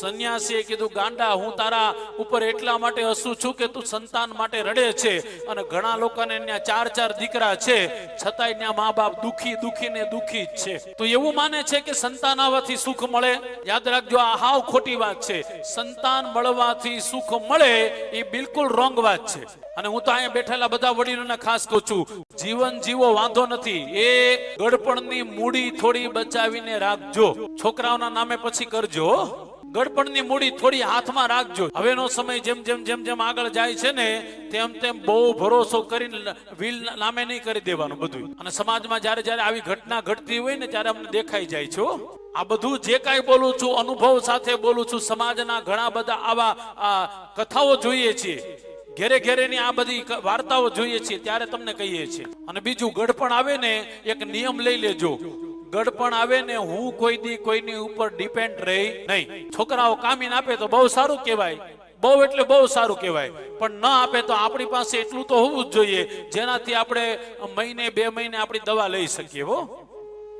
સંન્યાસીએ કીધું, ગાંડા, હું તારા ઉપર એટલા માટે હસું છું કે તું સંતાન માટે રડે છે અને ઘણા લોકોને ત્યાં ચાર ચાર દીકરા છે. છતાંય ત્યાં મા બાપ દુખી દુખી ને દુખી જ છે. તો એવું માને છે કે સંતાન આવવાથી સુખ મળે? યાદ રાખજો, આ હાવ ખોટી વાત છે. સંતાન મળવાથી સુખ મળે એ બિલકુલ રોંગ વાત છે. અને હું તો અહીંયા બેઠેલા બધા વડીલોને ખાસ કહું છું, જીવન જીવો, વાંધો નથી. એ ગડપણની મૂડી થોડી બચાવીને રાખજો. છોકરાઓના નામે પછી કરજો. ગડપણની મૂડી થોડી હાથમાં રાખજો. હવેનો સમય જેમ જેમ જેમ જેમ આગળ જાય છે ને, તેમ તેમ બહુ ભરોસો કરીને વિલ નામે નહીં કરી દેવાનું બધું અને સમાજમાં જ્યારે જ્યારે આવી ઘટના ઘટતી હોય ને, ત્યારે અમને દેખાઈ જાય છે આ બધું જે કાંઈ બોલું છું, અનુભવ સાથે બોલું છું, સમાજના ઘણા બધા આવા કથાઓ જોઈએ છીએ. ઘેરે ઘેરેની આ બધી વાર્તાઓ જોઈએ છીએ, ત્યારે તમને કહીએ છીએ. અને બીજું ગડપણ આવે ને, એક નિયમ લઈ લેજો. ગડપણ આવે ને હું કોઈ દી કોઈની ઉપર ડિપેન્ડ રહી નહીં. છોકરાઓ કામીને આપે તો બહુ સારું કહેવાય. બહુ એટલે બહુ સારું કહેવાય. પણ ન આપે તો આપણી પાસે એટલું તો હોવું જ જોઈએ. જેનાથી આપણે મહિને બે મહિને આપણી દવા લઈ શકીએ હો.